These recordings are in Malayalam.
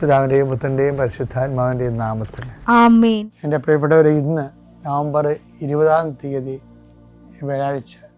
പിതാവിന്റെയും പുത്രന്റെയും പരിശുദ്ധാത്മാവിന്റെയും നാമത്തിൽ. എന്റെ പ്രിയപ്പെട്ടവരെ ഇന്ന് നവംബർ ഇരുപതാം തീയതി വ്യാഴാഴ്ച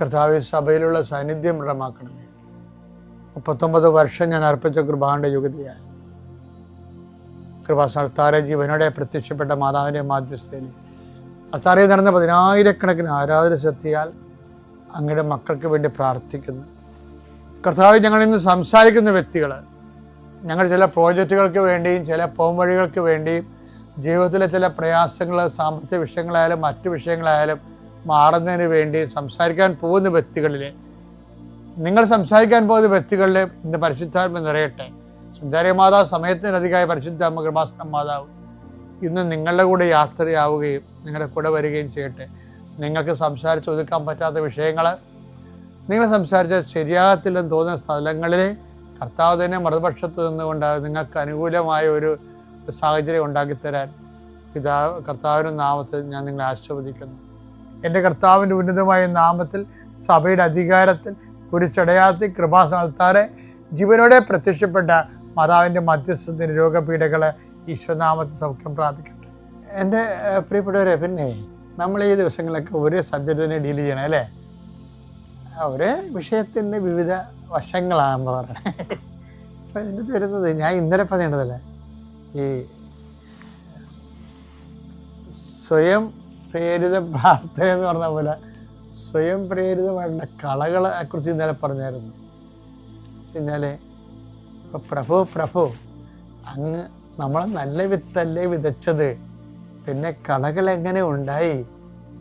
കർത്താവെ സഭയിലുള്ള സാന്നിധ്യം ദൃഢമാക്കണമേ. മുപ്പത്തൊമ്പത് വർഷം ഞാൻ അർപ്പിച്ച കൃപാന്റെ യുഗതിയായി കൃപാസ്ഥാന ജീവനോടെ പ്രത്യക്ഷപ്പെട്ട മാതാവിന്റെ മാധ്യസ്ഥയിൽ അത്താറയിൽ നടന്ന പതിനായിരക്കണക്കിന് ആരാധന ശക്തിയാൽ അങ്ങയുടെ മക്കൾക്ക് വേണ്ടി പ്രാർത്ഥിക്കുന്നു. കർത്താവ് ഞങ്ങൾ ഇന്ന് സംസാരിക്കുന്ന വ്യക്തികൾ ഞങ്ങൾ ചില പ്രോജക്റ്റുകൾക്ക് വേണ്ടിയും ചില പോംവഴികൾക്ക് വേണ്ടിയും ജീവിതത്തിലെ ചില പ്രയാസങ്ങൾ സാമ്പത്തിക വിഷയങ്ങളായാലും മറ്റു വിഷയങ്ങളായാലും മാറുന്നതിന് വേണ്ടി സംസാരിക്കാൻ പോകുന്ന വ്യക്തികളിൽ നിങ്ങൾ സംസാരിക്കാൻ പോകുന്ന വ്യക്തികളിൽ ഇന്ന് പരിശുദ്ധാത്മ നിറയട്ടെ. സുന്ദരി മാതാവ് സമയത്തിനധികമായ പരിശുദ്ധ അമ്മ കൃപാസന മാതാവ് ഇന്ന് നിങ്ങളുടെ കൂടെ യാത്രയാവുകയും നിങ്ങളുടെ കൂടെ വരികയും ചെയ്യട്ടെ. നിങ്ങൾക്ക് സംസാരിച്ച് ഒതുക്കാൻ പറ്റാത്ത വിഷയങ്ങൾ നിങ്ങൾ സംസാരിച്ച ശരിയാകത്തില്ലെന്ന് തോന്നുന്ന സ്ഥലങ്ങളിൽ കർത്താവ് തന്നെ മറുപക്ഷത്ത് നിന്നുകൊണ്ട് നിങ്ങൾക്ക് അനുകൂലമായ ഒരു സാഹചര്യം ഉണ്ടാക്കിത്തരാൻ പിതാവ് കർത്താവിന്റെ നാമത്തിൽ ഞാൻ നിങ്ങളെ ആശീർവദിക്കുന്നു. എന്റെ കർത്താവിന്റെ ഉന്നതമായ നാമത്തിൽ സഭയുടെ അധികാരത്തിൽ കുരിശടയാത്തി കൃപാസ്ഥാനത്താറെ ജീവനോടെ പ്രത്യക്ഷപ്പെട്ട മാതാവിന്റെ മധ്യസ്ഥ രോഗപീഠകളെ ഈശ്വനാമത്തിൽ സൗഖ്യം പ്രാപിക്കട്ടെ. എന്റെ പ്രിയപ്പെട്ടവരെ പിന്നെ നമ്മൾ ഈ ദിവസങ്ങളൊക്കെ ഒരേ സബ്ജക്റ്റ് തന്നെ ഡീൽ ചെയ്യണം അല്ലേ? ഒരേ വിഷയത്തിന്റെ വിവിധ വശങ്ങളാണ് പറയുന്നത് അപ്പം എന്റെ വരുന്നത് ഞാൻ ഇന്നലെ പറയേണ്ടതല്ലേ ഈ സ്വയം പ്രേരിത പ്രാർത്ഥന എന്ന് പറഞ്ഞ പോലെ സ്വയം പ്രേരിതമായിട്ടുള്ള കളകളെ കുറിച്ച് ഇന്നലെ പറഞ്ഞായിരുന്നു. വെച്ച് ഇപ്പൊ പ്രഭു പ്രഭു അങ്ങ് നമ്മൾ നല്ല വിത്തല്ലേ വിതച്ചത്? പിന്നെ കളകൾ എങ്ങനെ ഉണ്ടായി?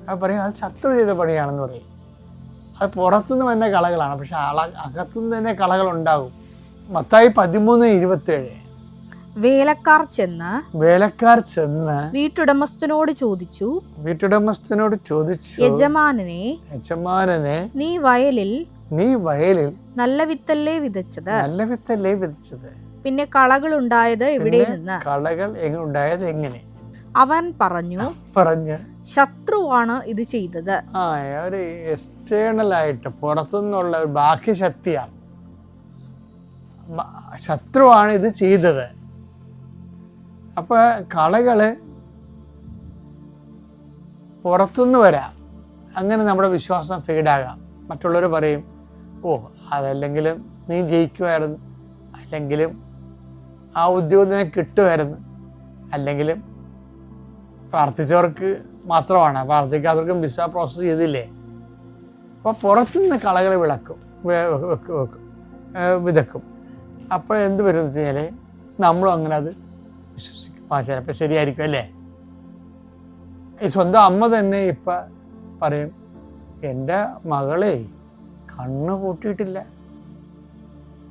അത് പറയും അത് ശത്രു ചെയ്ത പണിയാണെന്ന് പറയും. അത് പുറത്തുനിന്ന് തന്നെ കളകളാണ് പക്ഷെ അള അകത്തുനിന്ന് തന്നെ കളകൾ ഉണ്ടാകും മത്തായി പതിമൂന്ന് ഇരുപത്തേഴ്. വേലക്കാർ ചെന്ന് വേലക്കാർ ചെന്ന് വീട്ടുടമസ്ഥനോട് ചോദിച്ചു വീട്ടുടമസ്ഥനോട് ചോദിച്ചു യജമാനനെ യജമാനനെ നീ വയലിൽ നീ വയലിൽ നല്ല വിത്തല്ലേ വിതച്ചത്? നല്ല വിത്തല്ലേ വിതച്ചത്? പിന്നെ കളകൾ ഉണ്ടായത് എവിടെ നിന്ന്? കളകൾ ഉണ്ടായത് എങ്ങനെ? അവൻ പറഞ്ഞു പറഞ്ഞു ശത്രുവാണ് ഇത് ചെയ്തത്. ആ ഒരു എക്സ്റ്റേണൽ ആയിട്ട് പുറത്തുനിന്നുള്ള ഒരു ബാഹ്യ ശക്തിയാണ്. ശത്രുവാണ് ഇത് ചെയ്തത്. അപ്പൊ കളകൾ പുറത്തുനിന്ന് വരാം. അങ്ങനെ നമ്മുടെ വിശ്വാസം ഫെയ്ഡാകാം. മറ്റുള്ളവർ പറയും ഓ അതല്ലെങ്കിലും നീ ജയിക്കുമായിരുന്നു. അല്ലെങ്കിലും ആ ഉദ്യോഗം നിനക്ക് കിട്ടുമായിരുന്നു. അല്ലെങ്കിലും പ്രാർത്ഥിച്ചവർക്ക് മാത്രമാണ്. പ്രാർത്ഥിക്കാത്തവർക്കും വിസ പ്രോസസ്സ് ചെയ്തില്ലേ? അപ്പോൾ പുറത്തുനിന്ന് കളകൾ വിളക്കും വെക്കും വിതക്കും. അപ്പോൾ എന്ത് വരും എന്ന് വെച്ച് കഴിഞ്ഞാൽ നമ്മളും അങ്ങനെ അത് വിശ്വസിക്കും ആ ചിലപ്പോൾ ശരിയായിരിക്കും അല്ലേ? ഈ സ്വന്തം അമ്മ തന്നെ ഇപ്പം പറയും എന്റെ മകളെ കണ്ണ് പൂട്ടിയിട്ടില്ല.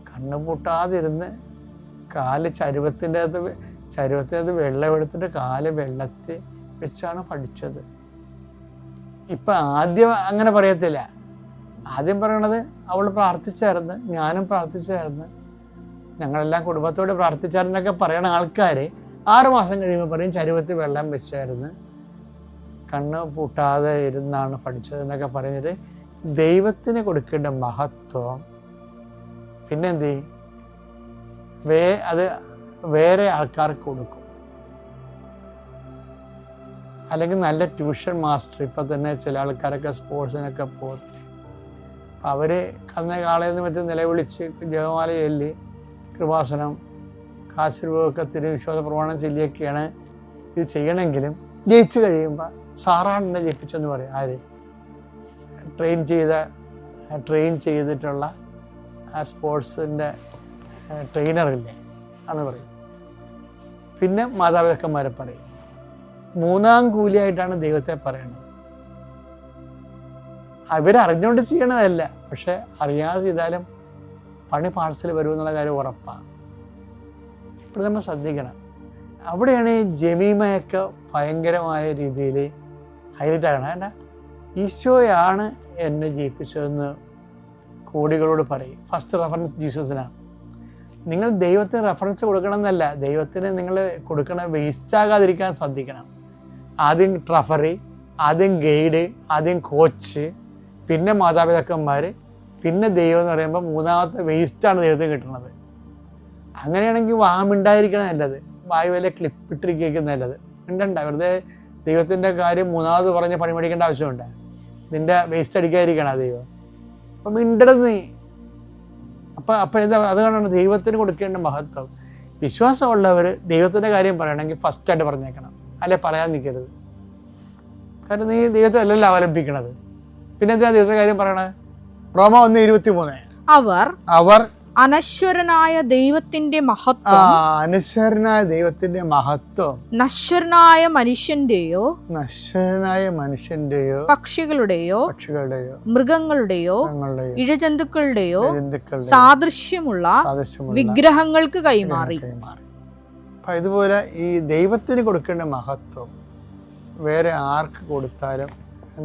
കണ്ണ് പൂട്ടാതിരുന്ന് കാൽ ചരുവത്തിന്റെ അകത്ത് ചരുവത്തിന്റെ അകത്ത് വെള്ളമെടുത്തിട്ട് കാൽ വെള്ളത്തിൽ വെച്ചാണ് പഠിച്ചത്. ഇപ്പം ആദ്യം അങ്ങനെ പറയത്തില്ല. ആദ്യം പറയണത് അവൾ പ്രാർത്ഥിച്ചായിരുന്നു ഞാനും പ്രാർത്ഥിച്ചായിരുന്നു. ഞങ്ങളെല്ലാം കുടുംബത്തോട് പ്രാർത്ഥിച്ചായിരുന്നൊക്കെ പറയണ ആൾക്കാർ ആറുമാസം കഴിയുമ്പോൾ പറയും ചരുവത്തിൽ വെള്ളം വെച്ചായിരുന്നു. കണ്ണ് പൂട്ടാതെ ഇരുന്നാണ് പഠിച്ചത് എന്നൊക്കെ പറഞ്ഞിട്ട് ദൈവത്തിന് കൊടുക്കേണ്ട മഹത്വം. പിന്നെ എന്ത് ചെയ്യും വേ അത് വേറെ ആൾക്കാർക്ക് കൊടുക്കും. അല്ലെങ്കിൽ നല്ല ട്യൂഷൻ മാസ്റ്റർ ഇപ്പം തന്നെ ചില ആൾക്കാരൊക്കെ സ്പോർട്സിനൊക്കെ പോകും. അവർ കന്ന കാളയെന്ന് മറ്റും നിലവിളിച്ച് ജപമാല ചൊല്ലി കൃപാസനം കാശുരൂപമൊക്കെ തിരു വിശ്വാസ പ്രമാണം ചൊല്ലിയൊക്കെയാണ് ഇത് ചെയ്യണമെങ്കിലും ജയിച്ചു കഴിയുമ്പോൾ സാറാണെന്നെ ജയിപ്പിച്ചെന്ന് പറയും. ആര്? ട്രെയിൻ ചെയ്ത ട്രെയിൻ ചെയ്തിട്ടുള്ള സ്പോർട്സിന്റെ ട്രെയിനറില്ലേ ആണ് പറയും. പിന്നെ മാതാപിതാക്കന്മാരെ പറയും. മൂന്നാം കൂലിയായിട്ടാണ് ദൈവത്തെ പറയുന്നത് അവരറിഞ്ഞുകൊണ്ട് ചെയ്യണതല്ല. പക്ഷെ അറിയാതെ ചെയ്താലും പണി പാർസൽ വരുമെന്നുള്ള കാര്യം ഉറപ്പാണ് ഇപ്പോൾ നമ്മൾ ശ്രദ്ധിക്കണം. അവിടെയാണ് ഈ ജമീമയൊക്കെ ഭയങ്കരമായ രീതിയിൽ ഹൈലൈറ്റ് ആകണം കാരണം ഈശോയാണ് എന്നെ ജയിപ്പിച്ചതെന്ന് കോടികളോട് പറയും. ഫസ്റ്റ് റെഫറൻസ് ജീസസിനാണ്. നിങ്ങൾ ദൈവത്തിന് റെഫറൻസ് കൊടുക്കണം എന്നല്ല ദൈവത്തിന് നിങ്ങൾ കൊടുക്കണ വേസ്റ്റ് ആകാതിരിക്കാൻ ശ്രദ്ധിക്കണം. ആദ്യം ട്രഫറി ആദ്യം ഗൈഡ് ആദ്യം കോച്ച് പിന്നെ മാതാപിതാക്കന്മാർ പിന്നെ ദൈവം എന്ന് പറയുമ്പോൾ മൂന്നാമത്തെ വേസ്റ്റാണ് ദൈവത്തിന് കിട്ടുന്നത്. അങ്ങനെയാണെങ്കിൽ വാമുണ്ടായിരിക്കണം നല്ലത്. വായു വല്ല ക്ലിപ്പ് ഇട്ടിരിക്കുന്ന നല്ലത്. ഉണ്ടണ്ട വെറുതെ ദൈവത്തിന്റെ കാര്യം മൂന്നാമത് പറഞ്ഞ് പണി മേടിക്കേണ്ട ആവശ്യമുണ്ട്. നിന്റെ വേസ്റ്റ് അടിക്കാതിരിക്കണം ദൈവം. അപ്പം മിണ്ടരുത് നീ. അപ്പം അപ്പം എന്താ അതുകൊണ്ടാണ് ദൈവത്തിന് കൊടുക്കേണ്ട മഹത്വം. വിശ്വാസമുള്ളവർ ദൈവത്തിന്റെ കാര്യം പറയണമെങ്കിൽ ഫസ്റ്റായിട്ട് പറഞ്ഞേക്കണം. അല്ലെ പറയാൻ നിൽക്കരുത് കാരണം നീ ദൈവത്തെ അല്ലല്ലോ അവലംബിക്കണത്. പിന്നെന്താ ദൈവത്തിന്റെ കാര്യം പറയണത് റോമ ഒന്ന് ഇരുപത്തി മൂന്ന് അവർ അവർ അനശ്വരനായ ദൈവത്തിന്റെ മഹത്വം. അനശ്വരനായ ദൈവത്തിന്റെ മഹത്വം. നശ്വരനായ മനുഷ്യന്റെയോ നശ്വരനായ മനുഷ്യന്റെയോ പക്ഷികളുടെയോ? പക്ഷികളുടെയോ? മൃഗങ്ങളുടെയോ? ഇഴജന്തുക്കളുടെയോ? സാദൃശ്യമുള്ള വിഗ്രഹങ്ങൾക്ക് കൈമാറി. ഇതുപോലെ ഈ ദൈവത്തിന് കൊടുക്കേണ്ട മഹത്വം വേറെ ആർക്ക് കൊടുത്താലും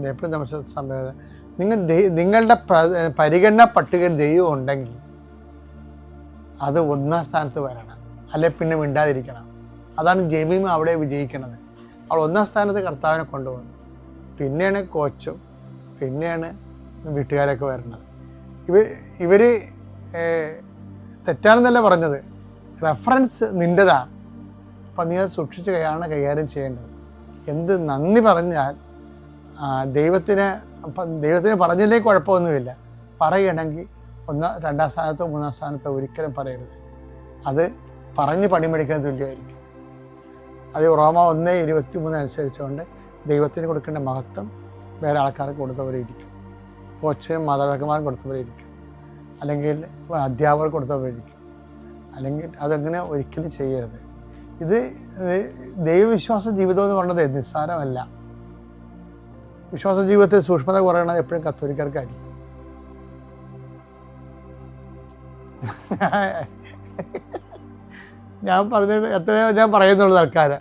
എപ്പോഴും നമ്മൾ സംഭവം നിങ്ങൾ നിങ്ങളുടെ പ്ര- പരിഗണന പട്ടികയിൽ ദൈവം ഉണ്ടെങ്കിൽ അത് ഒന്നാം സ്ഥാനത്ത് വരണം. അല്ലെ പിന്നെ മിണ്ടാതിരിക്കണം. അതാണ് ജമീമ അവിടെ വിജയിക്കുന്നത്. അവൾ ഒന്നാം സ്ഥാനത്ത് കർത്താവിനെ കൊണ്ടുവന്നു പിന്നെയാണ് കോച്ചും പിന്നെയാണ് വീട്ടുകാരൊക്കെ വരുന്നത്. ഇവ ഇവർ തെറ്റാണെന്നല്ല പറഞ്ഞത്. റെഫറൻസ് നിന്റെതാണ് അപ്പം നീ അത് സൂക്ഷിച്ച് കൈയാണ് കൈകാര്യം ചെയ്യേണ്ടത്. എന്ത് നന്ദി പറഞ്ഞാൽ ദൈവത്തിന് അപ്പം ദൈവത്തിന് പറഞ്ഞില്ലേ കുഴപ്പമൊന്നുമില്ല. പറയണമെങ്കിൽ ഒന്നാം രണ്ടാം സ്ഥാനത്തോ മൂന്നാം സ്ഥാനത്തോ ഒരിക്കലും പറയരുത്. അത് പറഞ്ഞ് പണിമെടുക്കാൻ തുല്യമായിരിക്കും. അത് റോമ ഒന്ന് ഇരുപത്തി മൂന്ന് അനുസരിച്ചുകൊണ്ട് ദൈവത്തിന് കൊടുക്കേണ്ട മഹത്വം വേറെ ആൾക്കാർക്ക് കൊടുത്തവരെ ഇരിക്കും. കോച്ചിനും മാതാപിതാക്കന്മാരും കൊടുത്തവരെ ഇരിക്കും. അല്ലെങ്കിൽ അധ്യാപകർ കൊടുത്തവരെ ഇരിക്കും. അല്ലെങ്കിൽ അതങ്ങനെ ഒരിക്കലും ചെയ്യരുത്. ഇത് ദൈവവിശ്വാസ ജീവിതം എന്ന് പറയുന്നത് നിസ്സാരമല്ല. വിശ്വാസ ജീവിതത്തിൽ സൂക്ഷ്മത കുറയണത് എപ്പോഴും കത്തോലിക്കാർക്കായിരിക്കും. ഞാൻ പറഞ്ഞ എത്രയോ ഞാൻ പറയുന്നുള്ളൂ ആൾക്കാരെ.